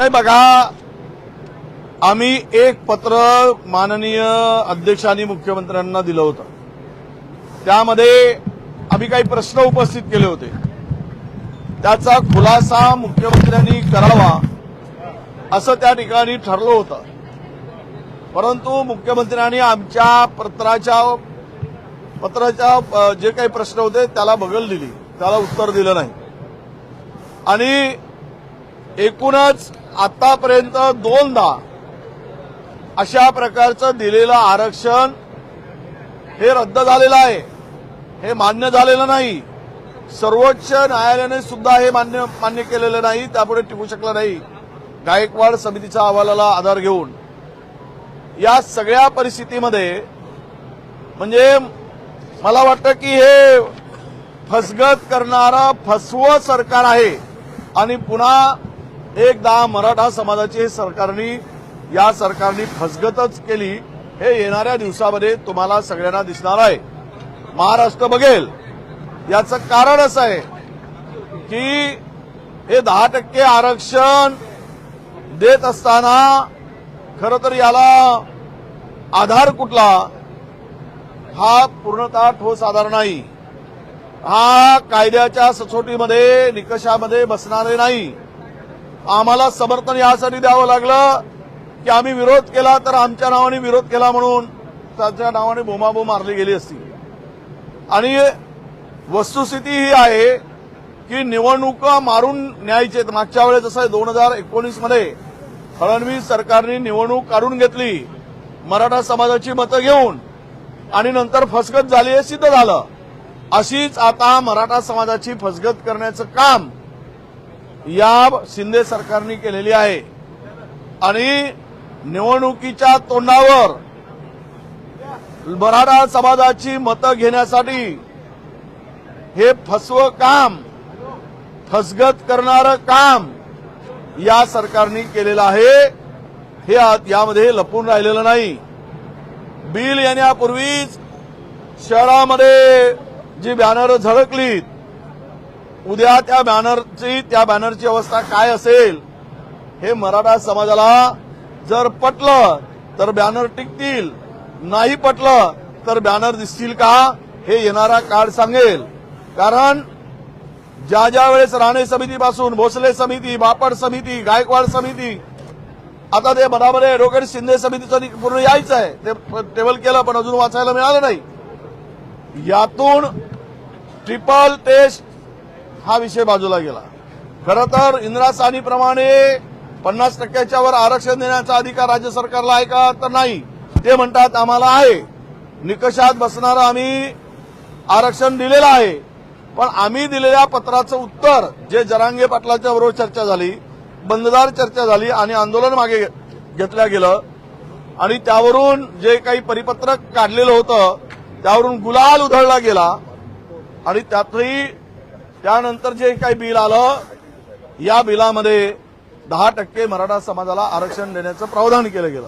नाही बघा आम्ही एक पत्र माननीय अध्यक्षांनी मुख्यमंत्र्यांना दिलं होतं. त्यामध्ये आम्ही काही प्रश्न उपस्थित केले होते. त्याचा खुलासा मुख्यमंत्र्यांनी करावा असं त्या ठिकाणी ठरलं होतं. परंतु मुख्यमंत्र्यांनी आमच्या पत्राच्या पत्राच्या जे काही प्रश्न होते त्याला बगल दिली. त्याला उत्तर दिलं नाही. आणि एकूणच आतापर्यंत दोनदा अशा प्रकारचं दिलेलं आरक्षण हे रद्द झालेलं आहे. हे मान्य झालेलं नाही. सर्वोच्च न्यायालयाने सुद्धा हे मान्य मान्य केलेलं नाही त्यापुढे टिकू शकलं नाही. गायकवाड समितीच्या अहवालाला आधार घेऊन. या सगळ्या परिस्थितीमध्ये म्हणजे मला वाटतं की हे फसगत करणारं फसवं सरकार आहे. आणि पुन्हा एकदा मराठा समाजाची सरकारनी या सरकारनी फसगतच केली हे येणाऱ्या दिवसामध्ये तुम्हाला सगळ्यांना दिसणार आहे. महाराष्ट्र बघेल. याचं कारण असं आहे की हे दहा टक्के आरक्षण देत असताना खरं तर याला आधार कुठला? हा पूर्णतः ठोस आधार नाही. हा कायद्याच्या सचोटीमध्ये निकषामध्ये बसणारे नाही. आम्हाला समर्थन यासाठी द्यावं लागलं की आम्ही विरोध केला तर आमच्या नावाने विरोध केला म्हणून त्याच्या नावाने बोमाबोम मारली गेली असती. आणि वस्तुस्थिती ही आहे की निवडणुका मारून न्यायचे मागच्या वेळेस जसं दोन हजार एकोणीसमध्ये फडणवीस सरकारने निवडणूक काढून घेतली मराठा समाजाची मतं घेऊन आणि नंतर फसगत झाली हे सिद्ध झालं. अशीच आता मराठा समाजाची फसगत करण्याचं काम या शिंदे सरकारने केलेली आहे. आणि निवडणुकीच्या तोंडावर मराठा समाजाची मतं घेण्यासाठी हे फसव काम फसगत करणारं काम या सरकारने केलेलं आहे. हे यामध्ये लपून राहिलेलं नाही. बिल येण्यापूर्वीच शहरामध्ये जी बॅनर झळकलीत उद्या त्या बॅनरची त्या बॅनरची अवस्था काय असेल हे मराठा समाजाला जर पटलं तर बॅनर टिकतील. नाही पटलं तर बॅनर दिसतील का हे येणारा काळ सांगेल. कारण ज्या ज्या वेळेस राणे समितीपासून भोसले समिती बापट समिती गायकवाड समिती आता ते बराबर आहे ॲडव्होकेट शिंदे समितीचं पूर्ण यायचं आहे. ते टेबल केलं पण अजून वाचायला मिळालं नाही. यातून ट्रिपल टेस्ट हा विषय बाजूला गेला. खरं तर इंदिरा साहनीप्रमाणे पन्नास टक्क्याच्या वर आरक्षण देण्याचा अधिकार राज्य सरकारला आहे का तर नाही ते म्हणतात आम्हाला आहे. निकषात बसणारं आम्ही आरक्षण दिलेलं आहे. पण आम्ही दिलेल्या पत्राचं उत्तर जे जरांगे पाटलाच्या बरोबर चर्चा झाली बंददार चर्चा झाली आणि आंदोलन मागे घेतलं गेलं. आणि त्यावरून जे काही परिपत्रक काढलेलं होतं त्यावरून गुलाल उधळला गेला. आणि त्यातही त्यानंतर जे काही बिल आलं या बिलामध्ये दहा टक्के मराठा समाजाला आरक्षण देण्याचं प्रावधान केलं गेलं.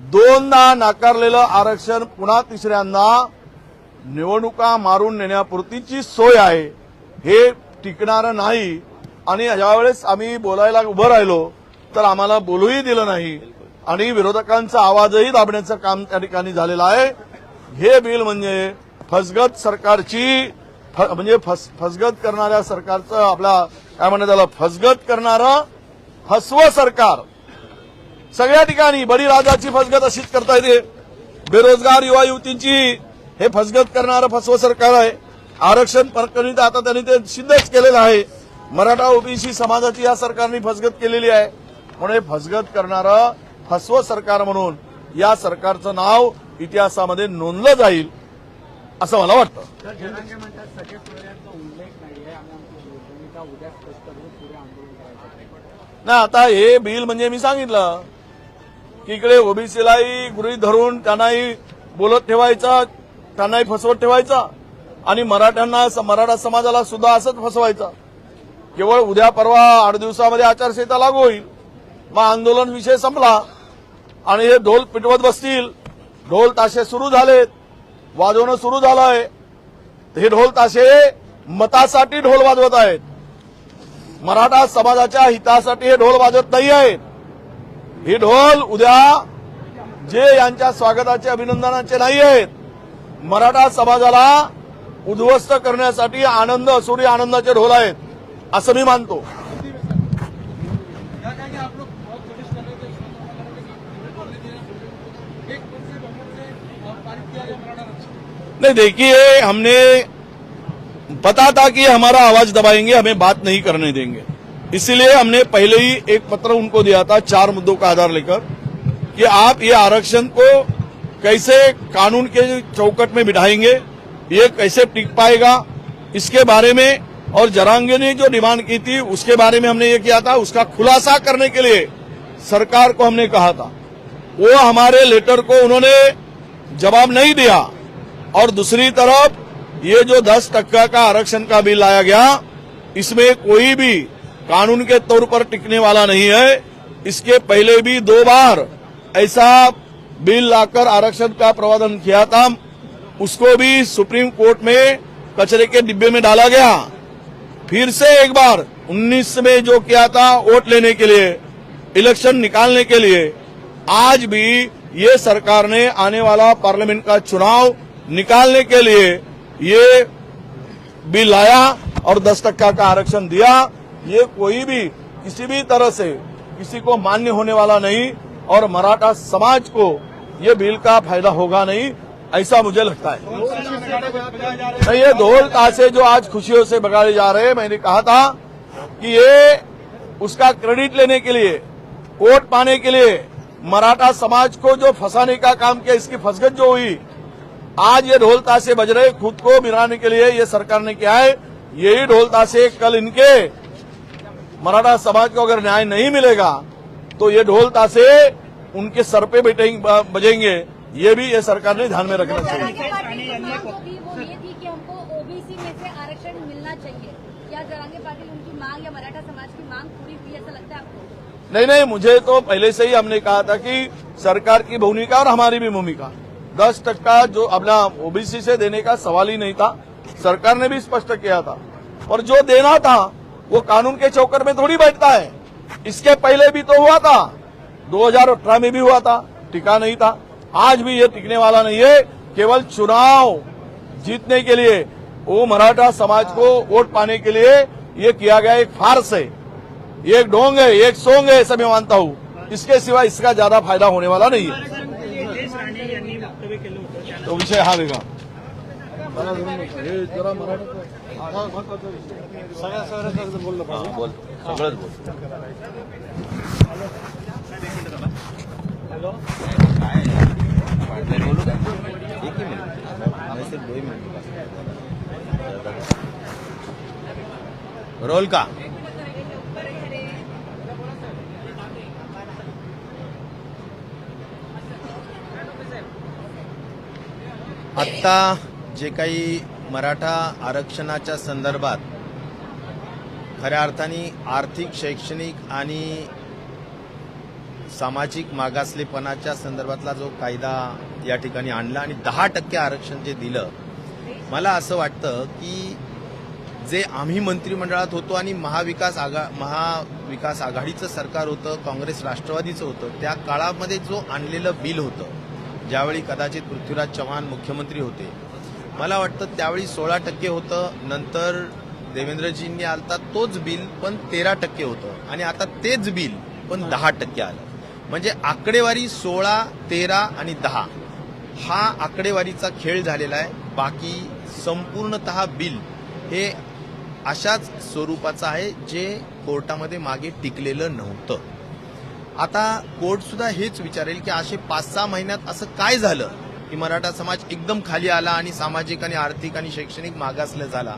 दोनदा नाकारलेलं आरक्षण पुन्हा तिसऱ्यांदा निवडणुका मारून नेण्यापुरतीची सोय आहे हे टिकणारं नाही. आणि यावेळेस आम्ही बोलायला उभं राहिलो तर आम्हाला बोलूही दिलं नाही. आणि विरोधकांचा आवाजही दाबण्याचं काम त्या ठिकाणी झालेलं आहे. हे बिल म्हणजे फसगत सरकारची म्हणजे फस फसगत करणाऱ्या सरकारचं आपला काय म्हणतात त्याला फसगत करणारं फसवं सरकार. सगळ्या ठिकाणी बळीराजाची फसगत अशीच करता येते. बेरोजगार युवा युवतींची हे फसगत करणारं फसवं सरकार आहे. आरक्षण प्रकरणी आता त्यांनी ते सिद्धच केलेलं आहे. मराठा ओबीसी समाजाची या सरकारने फसगत केलेली आहे. म्हणून हे फसगत करणारं फसवं सरकार म्हणून या सरकारचं नाव इतिहासामध्ये नोंदलं जाईल. असं मला वाटतं. नाही आता हे बिल म्हणजे मी सांगितलं की इकडे ओबीसीलाही गृहित धरून त्यांनाही बोलत ठेवायचा त्यांनाही फसवत ठेवायचा आणि मराठ्यांना मराठा समाजाला सुद्धा असंच फसवायचं. केवळ उद्या परवा आठ दिवसामध्ये आचारसंहिता लागू होईल. मग आंदोलन विषय संपला आणि हे ढोल पिटवत बसतील. ढोल ताशे सुरू झालेत. वाजवणं सुरू झालंय. हे ढोल ताशे मतासाठी ढोल वाजवत आहेत. मराठा समाजाच्या हितासाठी हे ढोल वाजत नाही आहेत. हे ढोल उद्या जे यांच्या स्वागताचे अभिनंदनाचे नाही आहेत. मराठा समाजाला उद्ध्वस्त करण्यासाठी आनंद असुरी आनंदाचे ढोल आहेत असं मी मानतो. नहीं, देखिए, हमने पता था कि हमारा आवाज़ दबाएँगे, हमें बात नहीं करने देंगे। इसीलिए हमने पहले ही एक पत्र उनको दिया था, चार मुद्दों का आधार लेकर, कि आप ये आरक्षण को कैसे कानून के चौकट में बिठाएँगे, ये कैसे टिक पाएगा, इसके बारे में, और जरांगे ने जो डिमांड की थी, उसके बारे में हमने ये किया था, उसका खुलासा करने के लिए सरकार को हमने कहा था। वो हमारे लेटर को उन्होंने जवाब नहीं दिया। और दूसरी तरफ़ ये जो दस टक्का का आरक्षण का बिल लाया गया, इसमें कोई भी कानून के तौर पर टिकने वाला नहीं है। इसके पहले भी दो बार ऐसा बिल लाकर आरक्षण का प्रावधान किया था। उसको भी सुप्रीम कोर्ट में कचरे के डिब्बे में डाला गया। फिर से एक बार 19 में जो किया था वोट लेने के लिए, इलेक्शन निकालने के लिए, आज भी ये सरकार ने आने वाला पार्लियामेंट का चुनाव निकालने के लिए ये बिल लाया और दस टक्का का आरक्षण दिया। ये कोई भी, किसी भी तरह से किसी को मान्य होने वाला नहीं और मराठा समाज को ये बिल का फ़ायदा होगा नहीं, ऐसा मुझे लगता है। नहीं ये ढोल ताशे जो आज खुशियों से बगाड़े जा रहे हैं, मैंने कहा था कि ये उसका क्रेडिट लेने के लिए, वोट पाने के लिए मराठा समाज को जो फंसाने का काम किया, इसकी फसगत जो हुई आज ये ढोल ताशे बज रहे खुद को मिलाने के लिए ये सरकार ने किया है। यही ढोल ताशे कल इनके मराठा समाज को अगर न्याय नहीं मिलेगा तो ये ढोल ताशे उनके सर पे बैठेंगे बजेंगे। ये भी ये सरकार ने ध्यान में रखना चाहिए। जरांगे पाटिल की मांग होगी वो ये थी कि हमको ओबीसी में से आरक्षण मिलना चाहिए। क्या जरांगे पाटिल उनकी मांग या मराठा समाज की मांग पूरी हुई ऐसा लगता है आपको? नहीं नहीं मुझे तो पहले से ही हमने कहा था कि सरकार की भूमिका और हमारी भी भूमिका। दस टक्का जो अपना ओबीसी से देने का सवाल ही नहीं था। सरकार ने भी स्पष्ट किया था। और जो देना था, वो कानून के चौकर में थोड़ी बैठता है। इसके पहले भी तो हुआ था। 2018 में भी हुआ था। टिका नहीं था। आज भी ये टिकने वाला नहीं है। केवल चुनाव जीतने के लिए, वो मराठा समाज को वोट पाने के लिए ये किया गया एक फार्स है। एक ढोंग है एक सोंग है ऐसा मैं मानता हूँ। इसके सिवा इसका ज़्यादा फ़ायदा होने वाला नहीं है। तो विषय हा वेगळा. बोल सगळंच बोल हॅलो बोलू एक ही रोल का? आत्ता जे काही मराठा आरक्षणाच्या संदर्भात खऱ्या अर्थाने आर्थिक शैक्षणिक आणि सामाजिक मागासलेपणाच्या संदर्भातला जो कायदा या ठिकाणी आणला आणि दहा टक्के आरक्षण जे दिलं मला असं वाटतं की जे आम्ही मंत्रिमंडळात होतो आणि महाविकास आघा महाविकास आघाडीचं सरकार होतं काँग्रेस राष्ट्रवादीचं होतं त्या काळामध्ये जो आणलेलं बिल होतं ज्यावेळी कदाचित पृथ्वीराज चव्हाण मुख्यमंत्री होते. मला वाटतं त्यावेळी सोळा टक्के होतं नंतर देवेंद्रजींनी आलता तोच बिल पण तेरा टक्के होतं. आणि आता तेच बिल पण दहा टक्के आलं. म्हणजे आकडेवारी सोळा तेरा आणि दहा हा आकडेवारीचा खेळ झालेला आहे. बाकी संपूर्णतः बिल हे अशाच स्वरूपाचं आहे जे कोर्टामध्ये मागे टिकलेलं नव्हतं. आता कोर्ट सुद्धा हेच विचारेल की असे पाच सहा महिन्यात असं काय झालं? की मराठा समाज एकदम खाली आला आणि सामाजिक आणि आर्थिक आणि शैक्षणिक मागासला झाला?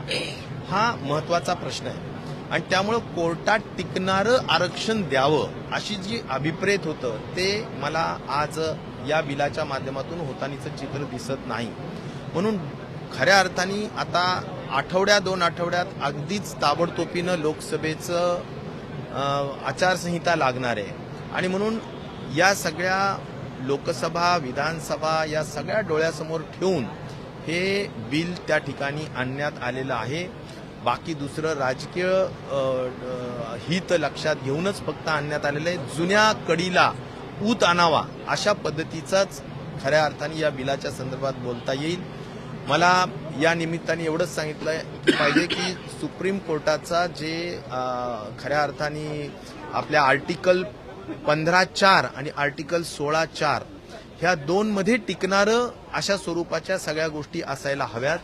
हा महत्त्वाचा प्रश्न आहे. आणि त्यामुळं कोर्टात टिकणारं आरक्षण द्यावं अशी जी अभिप्रेत होतं ते मला आज या बिलाच्या माध्यमातून होतानीचं चित्र दिसत नाही. म्हणून खऱ्या अर्थाने आता आठवड्या दोन आठवड्यात अगदीच ताबडतोबीनं लोकसभेचं आचारसंहिता लागणार आहे. आणि म्हणून या सगळ्या लोकसभा विधानसभा या सगळ्या डोळ्यासमोर ठेवून हे बिल त्या ठिकाणी आणण्यात आलेलं आहे. बाकी दुसरं राजकीय हित लक्षात घेऊनच फक्त आणण्यात आलेलं आहे. जुन्या कडीला ऊत आणावा अशा पद्धतीचाच खऱ्या अर्थाने या बिलाच्या संदर्भात बोलता येईल. मला या निमित्ताने एवढंच सांगितलं पाहिजे की सुप्रीम कोर्टाचा जे खऱ्या अर्थाने आपल्या आर्टिकल पंधरा चार आणि आर्टिकल सोळा चार ह्या दोनमध्ये टिकणारं अशा स्वरूपाच्या सगळ्या गोष्टी असायला हव्यात.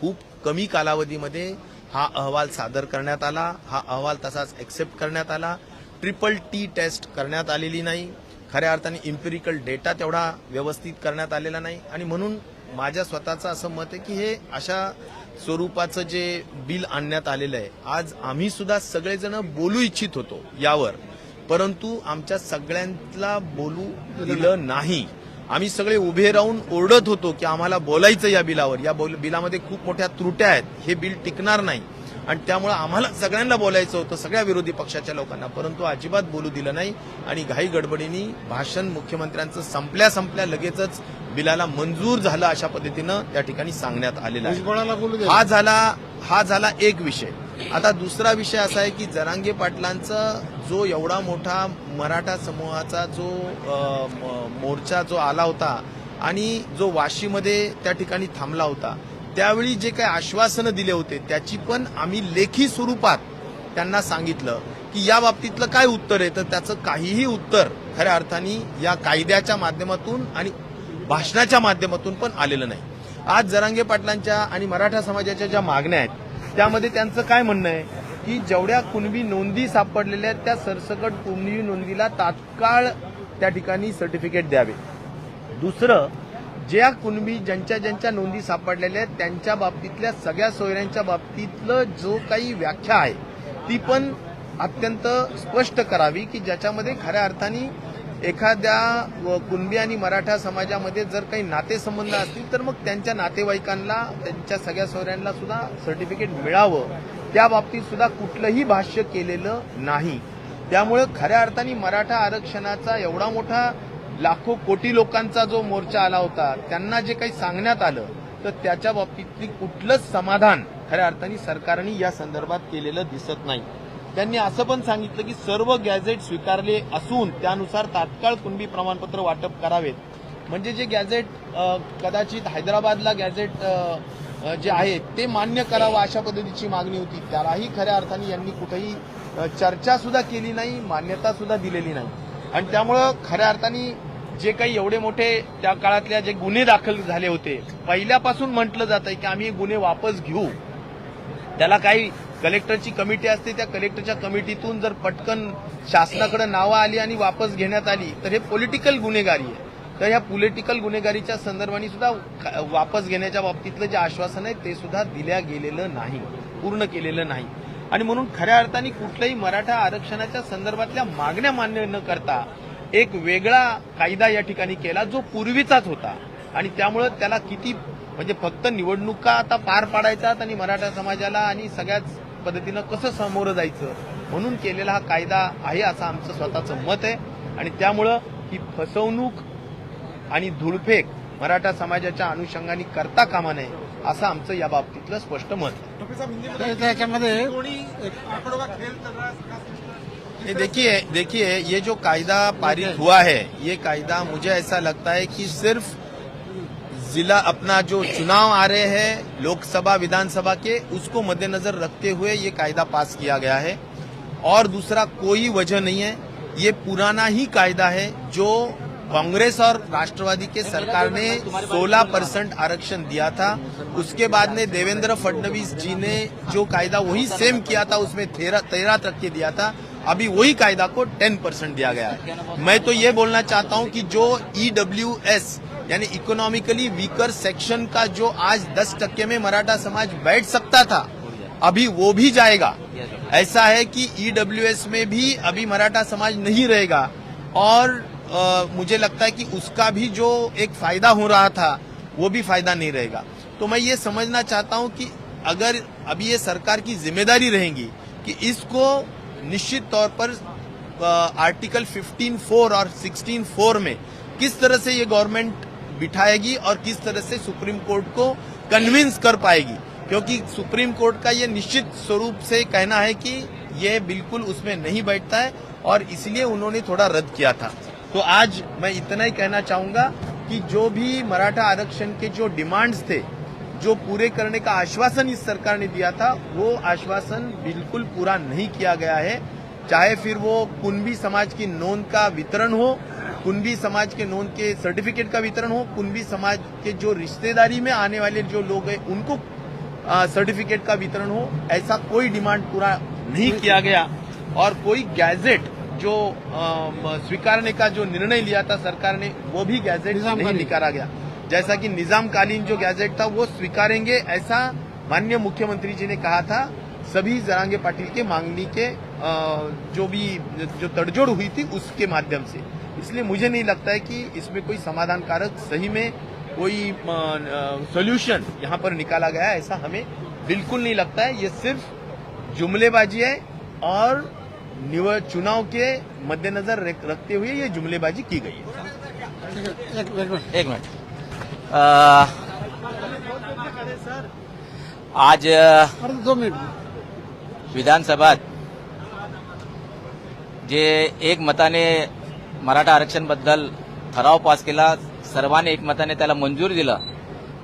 खूप कमी कालावधीमध्ये हा अहवाल सादर करण्यात आला. हा अहवाल तसाच एक्सेप्ट करण्यात आला. ट्रिपल टी टेस्ट करण्यात आलेली नाही. खऱ्या अर्थाने इम्पेरिकल डेटा तेवढा व्यवस्थित करण्यात आलेला नाही. आणि म्हणून माझ्या स्वतःचं असं मत आहे की हे अशा स्वरूपाचं जे बिल आणण्यात आलेलं आहे. आज आम्ही सुद्धा सगळेजण बोलू इच्छित होतो यावर. परंतु आमच्या सगळ्यांना बोलू दिलं नाही. आम्ही सगळे उभे राहून ओरडत होतो की आम्हाला बोलायचं या बिलावर. या बोल- बिलामध्ये खूप मोठ्या त्रुट्या आहेत. हे बिल टिकणार नाही. आणि त्यामुळे आम्हाला सगळ्यांना बोलायचं होतं सगळ्या विरोधी पक्षाच्या लोकांना. परंतु अजिबात बोलू दिलं नाही आणि घाई गडबडीने भाषण मुख्यमंत्र्यांचं संपल्या संपल्या लगेचच बिलाला मंजूर झालं अशा पद्धतीनं त्या ठिकाणी सांगण्यात आलेलं आहे. हा झाला हा झाला एक विषय. आता दुसरा विषय असा आहे की जरांगे पाटलांचा जो एवढा मोठा मराठा समूहाचा जो म- मोर्चा जो आला होता आणि जो वाशीमध्ये त्या ठिकाणी थांबला होता त्यावेळी जे काही आश्वासनं दिले होते त्याची पण आम्ही लेखी स्वरूपात त्यांना सांगितलं की या बाबतीतलं काय उत्तर आहे? तर त्याचं काहीही उत्तर खऱ्या अर्थाने या कायद्याच्या माध्यमातून आणि भाषणाच्या माध्यमातून पण आलेलं नाही. आज जरांगे पाटलांच्या आणि मराठा समाजाच्या ज्या मागण्या आहेत त्यामध्ये त्यांचं काय म्हणणं आहे? की जेवढ्या कुणबी नोंदी सापडलेल्या आहेत त्या सरसकट कुणबी नोंदीला तात्काळ त्या ठिकाणी सर्टिफिकेट द्यावे. दुसरं ज्या कुणबी ज्यांच्या ज्यांच्या नोंदी सापडलेल्या आहेत त्यांच्या बाबतीतल्या सगळ्या सोयऱ्यांच्या बाबतीतलं जो काही व्याख्या आहे ती पण अत्यंत स्पष्ट करावी की ज्याच्यामध्ये खऱ्या अर्थाने एखाद्या व कुणबी आणि मराठा समाजामध्ये जर काही नातेसंबंध असतील तर मग त्यांच्या नातेवाईकांना त्यांच्या सगळ्या सोयऱ्यांना सुद्धा सर्टिफिकेट मिळावं. त्या बाबतीत सुद्धा कुठलंही भाष्य केलेलं नाही. त्यामुळे खऱ्या अर्थाने मराठा आरक्षणाचा एवढा मोठा लाखो कोटी लोकांचा जो मोर्चा आला होता त्यांना जे काही सांगण्यात आलं तर त्याच्या बाबतीतली कुठलंच समाधान खऱ्या अर्थाने सरकारने या संदर्भात केलेलं दिसत नाही. त्यांनी असं पण सांगितलं की सर्व गॅझेट स्वीकारले असून त्यानुसार तात्काळ कुणबी प्रमाणपत्र वाटप करावेत. म्हणजे जे गॅझेट कदाचित हैदराबादला गॅझेट जे आहे ते मान्य करावं अशा पद्धतीची मागणी होती. त्यालाही खऱ्या अर्थाने यांनी कुठेही चर्चा सुद्धा केली नाही मान्यता सुद्धा दिलेली नाही. आणि त्यामुळं खऱ्या अर्थाने जे काही एवढे मोठे त्या काळातल्या जे गुन्हे दाखल झाले होते पहिल्यापासून म्हटलं जात आहे की आम्ही गुन्हे वापस घेऊ. त्याला काही कलेक्टरची कमिटी असते त्या कलेक्टरच्या कमिटीतून जर पटकन शासनाकडे नावं आली आणि वापस घेण्यात आली तर हे पॉलिटिकल गुन्हेगारी आहे. तर या पॉलिटिकल गुन्हेगारीच्या संदर्भाने सुद्धा वापस घेण्याच्या बाबतीतलं जे आश्वासन आहे ते सुद्धा दिल्या गेलेलं नाही पूर्ण केलेलं नाही. आणि म्हणून खऱ्या अर्थाने कुठल्याही मराठा आरक्षणाच्या संदर्भातल्या मागण्या मान्य न करता एक वेगळा कायदा या ठिकाणी केला जो पूर्वीचाच होता. आणि त्यामुळं त्याला किती म्हणजे फक्त निवडणुका आता पार पाडायच्यात आणि मराठा समाजाला आणि सगळ्याच पद्धतीनं कसं सामोरं जायचं? म्हणून केलेला हा कायदा आहे असं आमचं स्वतःचं मत आहे. आणि त्यामुळं ही फसवणूक आणि धुळफेक मराठा समाजाच्या अनुषंगाने करता कामा नये असं आमचं या बाबतीतलं स्पष्ट मत त्याच्यामध्ये ये देखिए देखिए ये जो कायदा पारित हुआ है ये कायदा मुझे ऐसा लगता है कि सिर्फ जिला अपना जो चुनाव आ रहे हैं, लोकसभा, विधानसभा के, उसको मद्देनजर रखते हुए ये कायदा पास किया गया है। और दूसरा कोई वजह नहीं है, ये पुराना ही कायदा है जो कांग्रेस और राष्ट्रवादी के सरकार ने 16 परसेंट आरक्षण दिया था। उसके बाद में देवेंद्र फडणवीस जी ने जो कायदा वही सेम किया था, उसमें तेरह तक के दिया था। अभी वही कायदा को 10 परसेंट दिया गया है। मैं तो ये बोलना चाहता हूँ कि जो ईडब्ल्यू एस यानी इकोनॉमिकली वीकर सेक्शन का जो आज 10 टक्के में मराठा समाज बैठ सकता था अभी वो भी जाएगा। ऐसा है कि ईडब्ल्यूएस में भी अभी मराठा समाज नहीं रहेगा और अ, मुझे लगता है कि उसका भी जो एक फ़ायदा हो रहा था वो भी फ़ायदा नहीं रहेगा। तो मैं ये समझना चाहता हूँ कि अगर अभी ये सरकार की ज़िम्मेदारी रहेगी कि इसको निश्चित तौर पर अ, आर्टिकल 15.4 और 16.4 में किस तरह से ये गवर्नमेंट बिठाएगी और किस तरह से सुप्रीम कोर्ट को कन्विंस कर पाएगी? क्योंकि सुप्रीम कोर्ट का ये निश्चित स्वरूप से कहना है कि ये बिल्कुल उसमें नहीं बैठता है और इसलिए उन्होंने थोड़ा रद्द किया था। तो आज मैं इतना ही कहना चाहूँगा कि जो भी मराठा आरक्षण के जो डिमांड्स थे, जो पूरे करने का आश्वासन इस सरकार ने दिया था, वो आश्वासन बिल्कुल पूरा नहीं किया गया है। चाहे फिर वो कुंभी समाज की नोंद का वितरण हो कुंभी समाज के नोन के सर्टिफिकेट का वितरण हो कुंभी समाज के जो रिश्तेदारी में आने वाले जो लोग हैं उनको सर्टिफिकेट का वितरण हो। ऐसा कोई डिमांड पूरा नहीं किया गया। और कोई गैजेट जो स्वीकारने का जो निर्णय लिया था सरकार ने वो भी गैजेट नहीं निकाला गया। जैसा कि निजामकालीन जो गैजेट था वो स्वीकारेंगे ऐसा माननीय मुख्यमंत्री जी ने कहा था। सभी जरांगे पाटिल के मांगनी के जो भी जो तड़जोड़ हुई थी उसके माध्यम से। इसलिए मुझे नहीं लगता है कि इसमें कोई समाधान कारक सही में कोई सोल्यूशन यहाँ पर निकाला गया है ऐसा हमें बिल्कुल नहीं लगता है। ये सिर्फ़ जुमलेबाजी है और चुनाव के मद्देनजर रखते हुए ये जुमलेबाजी की गई है। एक मिनिट आज दो मिनिट। विधानसभात जे एक मताने मराठा आरक्षणबद्दल ठराव पास केला. सर्वांनी एकमताने त्याला मंजूर दिलं.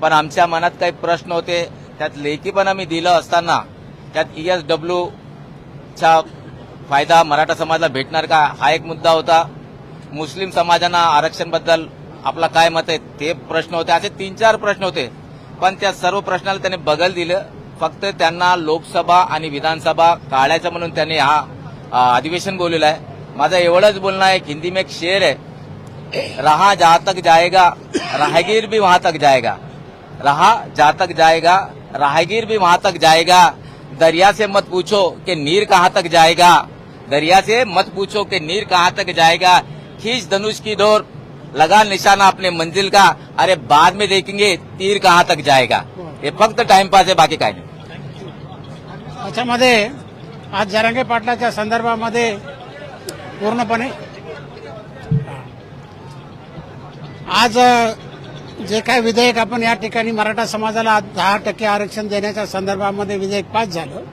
पण आमच्या मनात काही प्रश्न होते. त्यात लेखीपणा मी दिलं असताना त्यात ई एस डब्ल्यूचा फायदा मराठा समाजाला भेटणार का? हा एक मुद्दा होता. मुस्लिम समाजांना आरक्षणबद्दल आपला काय मत आहे ते प्रश्न होते. असे तीन चार प्रश्न होते. पण त्या सर्व प्रश्नाला त्याने बगल दिलं. फक्त त्यांना लोकसभा आणि विधानसभा काढायचं म्हणून त्यांनी हा अधिवेशन बोललेलं आहे. माझं एवढंच बोलणं आहे हिंदी में एक शेर है। रहा जहाँ तक जाएगा, राहगीर भी वहाँ तक जाएगा। रहा जहाँ तक जाएगा, राहगीर भी वहाँ तक जाएगा। दरिया से मत पूछो कि नीर कहाँ तक जाएगा। दरिया से मत पूछो कि नीर कहाँ तक जाएगा। खींच धनुष की डोर, लगा निशाना अपने मंजिल का। अरे बाद में देखेंगे तीर कहाँ तक जाएगा। हे फक्त टाइमपास आहे बाकी काय नाही। त्याच्यामध्ये आज जरांगे पाटलाच्या संदर्भामध्ये पूर्णपणे. आज जे काय विधेयक आपण या ठिकाणी मराठा समाजाला दहा टक्के आरक्षण देण्याच्या संदर्भामध्ये विधेयक पास झालं